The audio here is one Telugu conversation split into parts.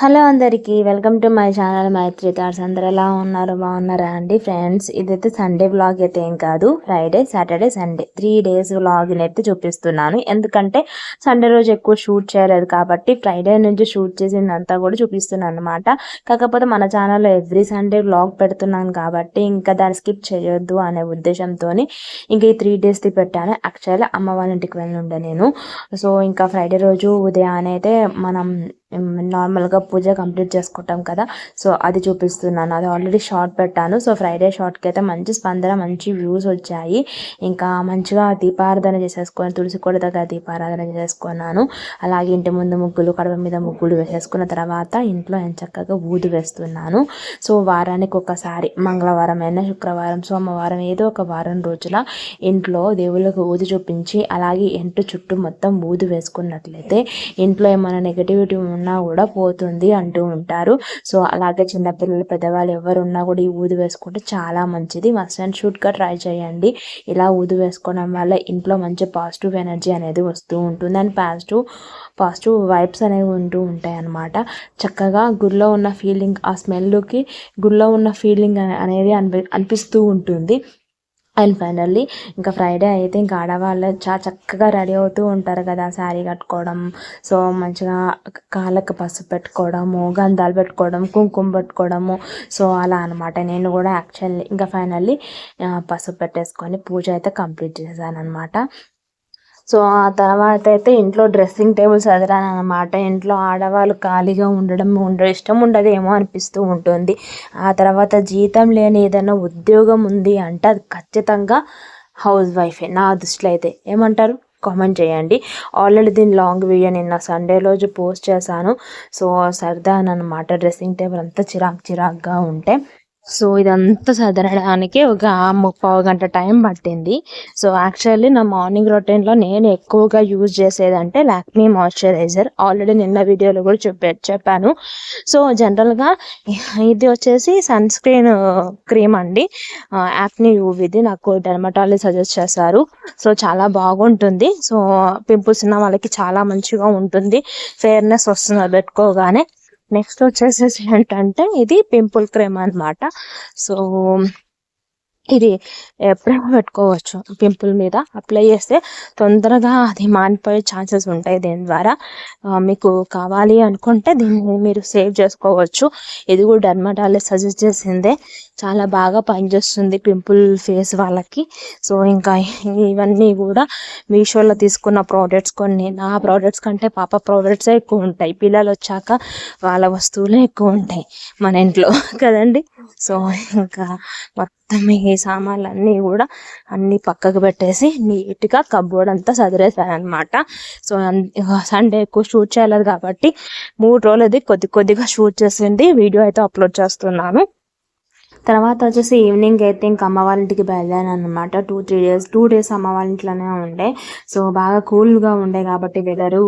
హలో అందరికీ welcome to my channel Maitri thoughts. అందరు ఎలా ఉన్నారు? బాగున్నారా అండి ఫ్రెండ్స్? ఇదైతే సండే వ్లాగ్ అయితే ఏం కాదు. Friday Saturday Sunday. Three days vlog అయితే చూపిస్తున్నాను. ఎందుకంటే సండే రోజు ఎక్కువ షూట్ చేయలేదు కాబట్టి ఫ్రైడే నుంచి షూట్ చేసిందంతా కూడా చూపిస్తున్నాను అనమాట కాకపోతే మన ఛానల్లో ఎవ్రీ సండే వ్లాగ్ పెడుతున్నాను కాబట్టి ఇంకా దాన్ని స్కిప్ చేయొద్దు అనే ఉద్దేశంతో ఇంకా ఈ త్రీ డేస్ది పెట్టాను. యాక్చువల్లీ అమ్మ వాళ్ళ ఇంటికి వెళ్ళి ఉండే నేను. సో ఇంకా ఫ్రైడే రోజు ఉదయాన్నే అయితే మనం నార్మల్గా పూజ కంప్లీట్ చేసుకుంటాం కదా. సో అది చూపిస్తున్నాను. అది ఆల్రెడీ షార్ట్ పెట్టాను. సో ఫ్రైడే షార్ట్కి అయితే మంచి స్పందన మంచి వ్యూస్ వచ్చాయి. ఇంకా మంచిగా దీపారాధన చేసేసుకొని తులసి కూడా దగ్గర దీపారాధన చేసుకున్నాను అలాగే ఇంటి ముందు ముగ్గులు కడవ మీద ముగ్గులు వేసేసుకున్న తర్వాత ఇంట్లో చక్కగా ఊదు వేస్తున్నాను. సో వారానికి ఒకసారి మంగళవారం అయినా శుక్రవారం సోమవారం ఏదో ఒక వారం రోజుల ఇంట్లో దేవుళ్ళకు ఊది చూపించి అలాగే ఇంటి చుట్టూ మొత్తం ఊదు వేసుకున్నట్లయితే ఇంట్లో ఏమైనా నెగటివిటీ ఉన్నా కూడా పోతుంది అంటూ ఉంటారు. సో అలాగే చిన్నపిల్లలు పెద్దవాళ్ళు ఎవరు ఉన్నా కూడా ఈ ఊదు వేసుకుంటే చాలా మంచిది. మస్ట్ అండ్ షూట్గా ట్రై చేయండి. ఇలా ఊదు వేసుకోవడం వల్ల ఇంట్లో మంచి పాజిటివ్ ఎనర్జీ అనేది వస్తూ ఉంటుంది. అండ్ పాజిటివ్ పాజిటివ్ వైబ్స్ అనేవి ఉంటూ ఉంటాయి అన్నమాట. చక్కగా గుడిలో ఉన్న ఫీలింగ్ ఆ స్మెల్కి గుడిలో ఉన్న ఫీలింగ్ అనేది అనిపి అనిపిస్తూ ఉంటుంది. అండ్ ఫైనల్లీ ఇంకా ఫ్రైడే అయితే ఇంకా ఆడవాళ్ళు చాలా చక్కగా రెడీ అవుతూ ఉంటారు కదా శారీ కట్టుకోవడం. సో మంచిగా కాళ్ళకు పసుపు పెట్టుకోవడము గంధాలు పెట్టుకోవడం కుంకుమ పెట్టుకోవడము. సో అలా అనమాట నేను కూడా యాక్చువల్లీ ఇంకా ఫైనల్లీ పసుపు పెట్టేసుకొని పూజ అయితే కంప్లీట్ చేశాను అనమాట సో ఆ తర్వాత అయితే ఇంట్లో డ్రెస్సింగ్ టేబుల్ చదివాను అనమాట ఇంట్లో ఆడవాళ్ళు ఖాళీగా ఉండడం ఉండ ఇష్టం ఉండదేమో అనిపిస్తూ ఉంటుంది. ఆ తర్వాత జీతం లేని ఏదైనా ఉద్యోగం ఉంది అంటే అది ఖచ్చితంగా హౌస్ వైఫే నా దృష్టిలో అయితే. ఏమంటారు? కామెంట్ చేయండి. ఆల్రెడీ దీని లాంగ్ వీడియో నిన్న సండే రోజు పోస్ట్ చేశాను. సో సరదా అనమాట డ్రెస్సింగ్ టేబుల్ అంతా చిరాక్ చిరాక్గా ఉంటే. సో ఇదంతా సదరడానికి ఒక ముప్పావు గంట టైం పట్టింది. సో యాక్చువల్లీ నా మార్నింగ్ రొటీన్లో నేను ఎక్కువగా యూజ్ చేసేదంటే లాక్మీ మాయిశ్చరైజర్. ఆల్రెడీ నిన్న వీడియోలో కూడా చెప్పే చెప్పాను. సో జనరల్గా ఇది వచ్చేసి సన్ స్క్రీన్ క్రీమ్ అండి. యాక్ని యూవిది నాకు డెర్మటాలజీ సజెస్ట్ చేశారు. సో చాలా బాగుంటుంది. సో పింపుల్స్ ఉన్న వాళ్ళకి చాలా మంచిగా ఉంటుంది. ఫేర్నెస్ వస్తుంది పెట్టుకోగానే. నెక్స్ట్ వచ్చేసేసి ఏంటంటే ఇది పింపుల్ క్రీమ్ అనమాట సో ఇది ఎప్పుడైనా పెట్టుకోవచ్చు. పింపుల్ మీద అప్లై చేస్తే తొందరగా అది మానిపోయే ఛాన్సెస్ ఉంటాయి దీని ద్వారా. మీకు కావాలి అనుకుంటే దీన్ని మీరు సేవ్ చేసుకోవచ్చు. ఇది కూడా డర్మటాలజిస్ట్ సజెస్ట్ చేసిందే. చాలా బాగా పనిచేస్తుంది పింపుల్ ఫేస్ వాళ్ళకి. సో ఇంకా ఇవన్నీ కూడా మీషోలో తీసుకున్న ప్రోడక్ట్స్ కొన్ని. నా ప్రోడక్ట్స్ కంటే పాప ప్రోడక్ట్సే ఎక్కువ ఉంటాయి. పిల్లలు వచ్చాక వాళ్ళ వస్తువులే ఎక్కువ ఉంటాయి మన ఇంట్లో. కదండి? సో ఇంకా మొత్తం ఈ సామాన్లు అన్నీ కూడా అన్నీ పక్కకు పెట్టేసి నీట్గా కబ్బోర్డ్ అంతా చదిరేసాను సో సండే ఎక్కువ షూట్ చేయలేదు కాబట్టి మూడు రోజులది కొద్ది కొద్దిగా షూట్ చేసింది వీడియో అయితే అప్లోడ్ చేస్తున్నాను. తర్వాత వచ్చేసి ఈవినింగ్ అయితే ఇంకా అమ్మ వాళ్ళ ఇంటికి బయలుదేరాను అనమాట two three days two days అమ్మ వాళ్ళ ఇంట్లోనే ఉండే. సో బాగా కూల్గా ఉండే కాబట్టి వెదరు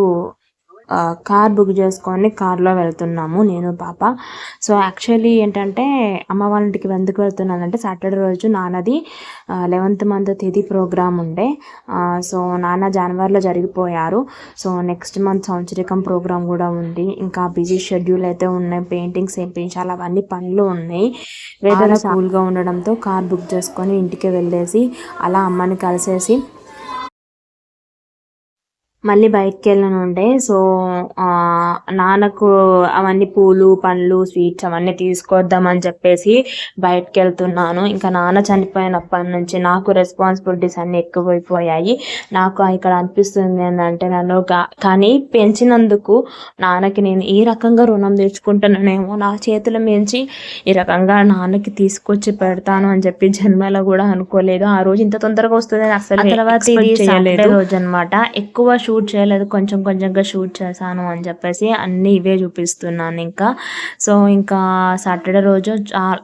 కార్ బుక్ చేసుకొని కార్లో వెళ్తున్నాము నేను పాప. సో యాక్చువల్లీ ఏంటంటే అమ్మ వాళ్ళ ఇంటికి ఎందుకు వెళ్తున్నానంటే సాటర్డే రోజు నాన్నది లెవెంత్ మంత్ తేదీ ప్రోగ్రామ్ ఉండే. సో నాన్న జనవరిలో జరిగిపోయారు. సో నెక్స్ట్ మంత్ సంవత్సరికం ప్రోగ్రామ్ కూడా ఉంది. ఇంకా బిజీ షెడ్యూల్ అయితే ఉన్నాయి పెయింటింగ్స్ వేయించాలి అవన్నీ పనులు ఉన్నాయి. వెదర్ కూల్గా ఉండడంతో కార్ బుక్ చేసుకొని ఇంటికి వెళ్ళేసి అలా అమ్మని కలిసేసి మళ్ళీ బయటకు వెళ్ళను ఉండే సో నాన్నకు అవన్నీ పూలు పండ్లు స్వీట్స్ అవన్నీ తీసుకొద్దామని చెప్పేసి బయటకు వెళ్తున్నాను ఇంకా నాన్న చనిపోయినప్పటి నుంచి నాకు రెస్పాన్సిబిలిటీస్ అన్నీ ఎక్కువైపోయాయి. నాకు ఇక్కడ అనిపిస్తుంది ఏంటంటే నన్ను కానీ పెంచినందుకు నాన్నకి నేను ఈ రకంగా రుణం తెచ్చుకుంటున్నానేమో నా చేతుల మించి ఈ రకంగా నాన్నకి తీసుకొచ్చి పెడతాను అని చెప్పి జన్మలో కూడా అనుకోలేదు. ఆ రోజు ఇంత తొందరగా వస్తుంది అసలు తర్వాత రోజు అనమాట ఎక్కువ షూట్ చేయలేదు కొంచెం కొంచెంగా షూట్ చేశాను అని చెప్పేసి అన్నీ ఇవే చూపిస్తున్నాను ఇంకా. సో ఇంకా సాటర్డే రోజు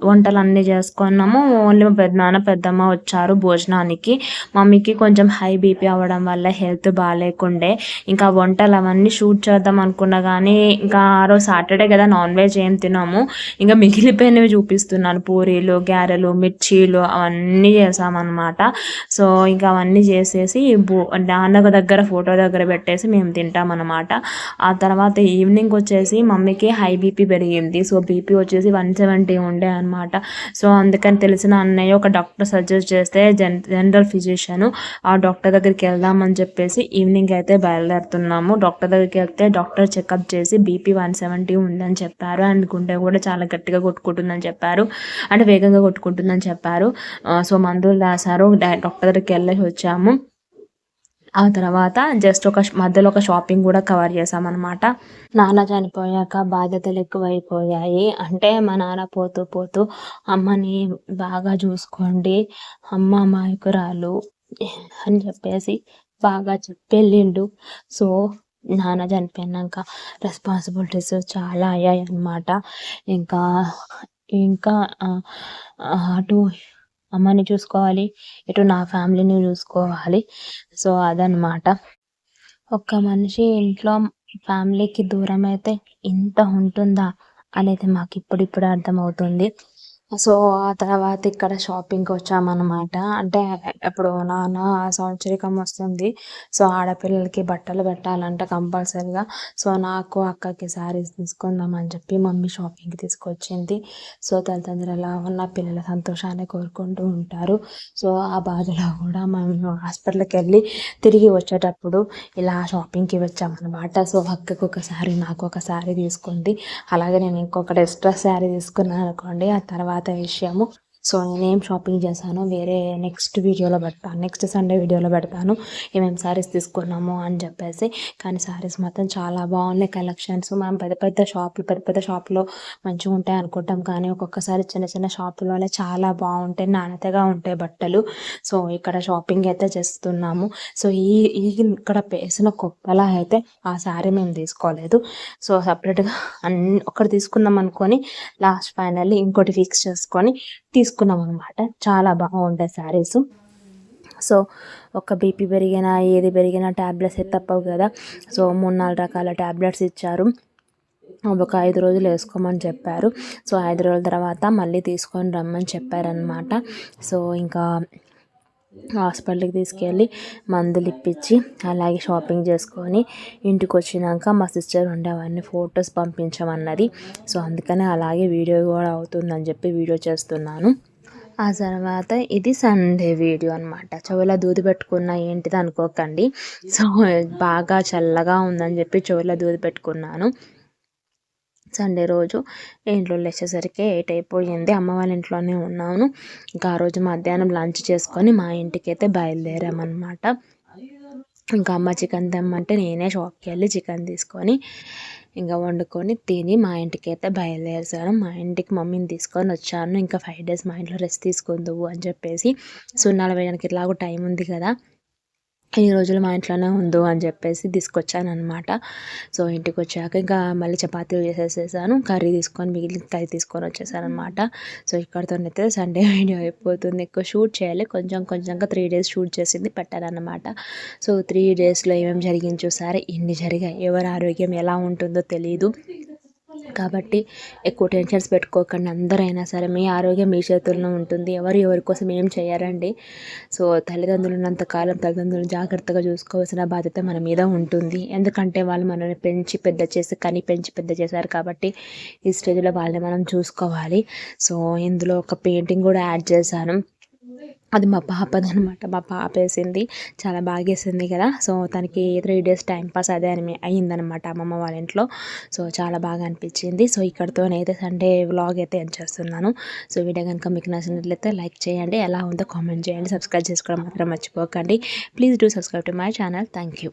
వంటలు అన్నీ చేసుకున్నాము. ఓన్లీ మా పెద్దనాన్న పెద్దమ్మ వచ్చారు భోజనానికి. మమ్మీకి కొంచెం హై బీపీ అవ్వడం వల్ల హెల్త్ బాగాలేకుండే. ఇంకా వంటలు అవన్నీ షూట్ చేద్దాం అనుకున్నా కానీ ఇంకా ఆ రోజు సాటర్డే కదా నాన్ వెజ్ ఏం తినాము. ఇంకా మిగిలిపోయినవి చూపిస్తున్నాను. పూరీలు గ్యారెలు మిర్చీలు అవన్నీ చేసామన్నమాట. సో ఇంకా అవన్నీ చేసేసి నాన్న దగ్గర ఫోటో దగ్గర దగ్గర పెట్టేసి మేము తింటాం ఆ తర్వాత ఈవినింగ్ వచ్చేసి మమ్మీకి హై బీపీ పెరిగింది. సో బీపీ వచ్చేసి వన్ సెవెంటీ ఉండే అనమాట సో అందుకని తెలిసిన అన్నయ్య ఒక డాక్టర్ సజెస్ట్ చేస్తే జన్ జనరల్ ఫిజిషియన్ ఆ డాక్టర్ దగ్గరికి వెళ్దామని చెప్పేసి ఈవినింగ్ అయితే బయలుదేరుతున్నాము. డాక్టర్ దగ్గరికి వెళ్తే డాక్టర్ చెకప్ చేసి బీపీ వన్ సెవెంటీ ఉందని చెప్పారు. అండ్ గుండె కూడా చాలా గట్టిగా కొట్టుకుంటుందని చెప్పారు. అంటే వేగంగా కొట్టుకుంటుందని చెప్పారు. సో మందులు రాశారు. డాక్టర్ దగ్గరికి వెళ్ళేసి వచ్చాము. ఆ తర్వాత జస్ట్ ఒక మధ్యలో ఒక షాపింగ్ కూడా కవర్ చేసామన్నమాట నాన్న చనిపోయాక బాధ్యతలు ఎక్కువైపోయాయి. అంటే మా నాన్న పోతూ పోతూ అమ్మని బాగా చూసుకోండి అమ్మ మాయకురాలు అని చెప్పేసి బాగా చెప్పెళ్ళిండు సో నాన్న చనిపోయినాక రెస్పాన్సిబిలిటీస్ చాలా అయ్యాయి అన్నమాట ఇంకా ఇంకా అటు అమ్మని చూసుకోవాలి ఇటు నా ఫ్యామిలీని చూసుకోవాలి. సో అదనమాట ఒక్క మనిషి ఇంట్లో ఫ్యామిలీకి దూరం అయితే ఇంత ఉంటుందా అనేది మాకు ఇప్పుడిప్పుడు అర్థమవుతుంది. సో ఆ తర్వాత ఇక్కడ షాపింగ్కి వచ్చామన్నమాట. అంటే ఇప్పుడు నాన్న సంవత్సరికం వస్తుంది. సో ఆడపిల్లలకి బట్టలు పెట్టాలంటే కంపల్సరీగా. సో నాకు అక్కకి శారీస్ తీసుకుందామని చెప్పి మమ్మీ షాపింగ్కి తీసుకొచ్చింది. సో తల్లిదండ్రులు ఉన్న పిల్లల సంతోషాన్ని కోరుకుంటూ ఉంటారు. సో ఆ బాధలో కూడా మేము హాస్పిటల్కి వెళ్ళి తిరిగి వచ్చేటప్పుడు ఇలా షాపింగ్కి వచ్చామన్నమాట. సో అక్కకు ఒక శారీ నాకు ఒక శారీ తీసుకుంది. అలాగే నేను ఇంకొకటి ఎక్స్ట్రా శారీ తీసుకున్నాను అనుకోండి. ఆ తర్వాత పాత విషయము సో నేనేం షాపింగ్ చేశానో వేరే నెక్స్ట్ వీడియోలో పెడతాను నెక్స్ట్ సండే వీడియోలో పెడతాను. ఏమేమి శారీస్ తీసుకున్నాము అని చెప్పేసి. కానీ శారీస్ మాత్రం చాలా బాగున్నాయి కలెక్షన్స్ మనం పెద్ద పెద్ద షాపులు పెద్ద పెద్ద షాపులో మంచిగా ఉంటాయి అనుకుంటాం. కానీ ఒక్కొక్కసారి చిన్న చిన్న షాపులోనే చాలా బాగుంటాయి. నాణ్యతగా ఉంటాయి బట్టలు. సో ఇక్కడ షాపింగ్ అయితే చేస్తున్నాము. సో ఈ ఈ ఇక్కడ వేసిన కుప్పలా అయితే ఆ శారీ మేము తీసుకోలేదు. సో సపరేట్గా అన్ని ఒకటి తీసుకుందాం అనుకొని లాస్ట్ ఫైనల్లీ ఇంకోటి ఫిక్స్ చేసుకొని తీసుకున్నాం అనమాట చాలా బాగుంటాయి శారీస్. సో ఒక బీపీ పెరిగినా ఏది పెరిగినా ట్యాబ్లెట్స్ తప్పవు కదా. సో మూడు నాలుగు రకాల ట్యాబ్లెట్స్ ఇచ్చారు. ఒక ఐదు రోజులు వేసుకోమని చెప్పారు. సో ఐదు రోజుల తర్వాత మళ్ళీ తీసుకొని రమ్మని చెప్పారనమాట సో ఇంకా హాస్పిటల్కి తీసుకెళ్ళి మందులు ఇప్పించి అలాగే షాపింగ్ చేసుకొని ఇంటికి వచ్చినాక మా సిస్టర్ ఉండే అవన్నీ ఫొటోస్ పంపించమన్నది. సో అందుకనే అలాగే వీడియో కూడా అవుతుందని చెప్పి వీడియో చేస్తున్నాను. ఆ తర్వాత ఇది సండే వీడియో అనమాట చెవుల దూది పెట్టుకున్న ఏంటిది అనుకోకండి. సో బాగా చల్లగా ఉందని చెప్పి చెవుల దూది పెట్టుకున్నాను. సండే రోజు ఇంట్లో లేచేసరికి ఎయిట్ అయిపోయింది. అమ్మ వాళ్ళ ఇంట్లోనే ఉన్నాను. ఇంకా ఆ రోజు మధ్యాహ్నం లంచ్ చేసుకొని మా ఇంటికి అయితే బయలుదేరామన్నమాట. ఇంకా అమ్మ చికెన్ తెమ్మంటే నేనే షాప్కి వెళ్ళి చికెన్ తీసుకొని ఇంకా వండుకొని తిని మా ఇంటికి అయితే బయలుదేరాను మా ఇంటికి మమ్మీని తీసుకొని వచ్చాను. ఇంకా ఫైవ్ డేస్ మా ఇంట్లో రెస్ట్ తీసుకుందువు అని చెప్పేసి సున్నాలు వేయడానికి ఇట్లాగో టైం ఉంది కదా. ఈ రోజులు మా ఇంట్లోనే ఉందో అని చెప్పేసి తీసుకొచ్చాను అనమాట సో ఇంటికి వచ్చాక ఇంకా మళ్ళీ చపాతీలు చేసేసేసాను. కర్రీ తీసుకొని మిగిలిన కర్రీ తీసుకొని వచ్చేసాను అనమాట సో ఇక్కడతోనైతే సండే వీడియో అయిపోతుంది. ఎక్కువ షూట్ చేయాలి. కొంచెం కొంచెంగా త్రీ డేస్ షూట్ చేసింది పెట్టాలన్నమాట. సో త్రీ డేస్లో ఏమేమి జరిగింది చూసారా? ఇన్ని జరిగాయి? ఎవరి ఆరోగ్యం ఎలా ఉంటుందో తెలియదు కాబట్టి ఎక్కువ టెన్షన్స్ పెట్టుకోకండి. అందరైనా సరే మీ ఆరోగ్యం మీ చేతుల్లో ఉంటుంది. ఎవరు ఎవరి కోసం ఏం చేయరండి. సో తల్లిదండ్రులు ఉన్నంతకాలం తల్లిదండ్రులను జాగ్రత్తగా చూసుకోవాల్సిన బాధ్యత మన మీద ఉంటుంది. ఎందుకంటే వాళ్ళు మనల్ని పెంచి పెద్ద చేసి కని పెంచి పెద్ద చేశారు కాబట్టి ఈ స్టేజ్లో వాళ్ళని మనం చూసుకోవాలి. సో ఇందులో ఒక పెయింటింగ్ కూడా యాడ్ చేశాను. అది మా పాపదనమాట మా పాప వేసింది. చాలా బాగా వేసింది కదా. సో తనకి త్రీ డేస్ టైం పాస్ అదే అని అయ్యిందనమాట అమ్మమ్మ వాళ్ళ ఇంట్లో. సో చాలా బాగా అనిపించింది. సో ఇక్కడితోనైతే సండే వ్లాగ్ అయితే ఎండ్ చేస్తున్నాను. సో వీడియో కనుక మీకు నచ్చినట్లయితే లైక్ చేయండి. ఎలా ఉందో కామెంట్ చేయండి. సబ్స్క్రైబ్ చేసుకోవడం మాత్రం మర్చిపోకండి. Please do subscribe to my channel thank you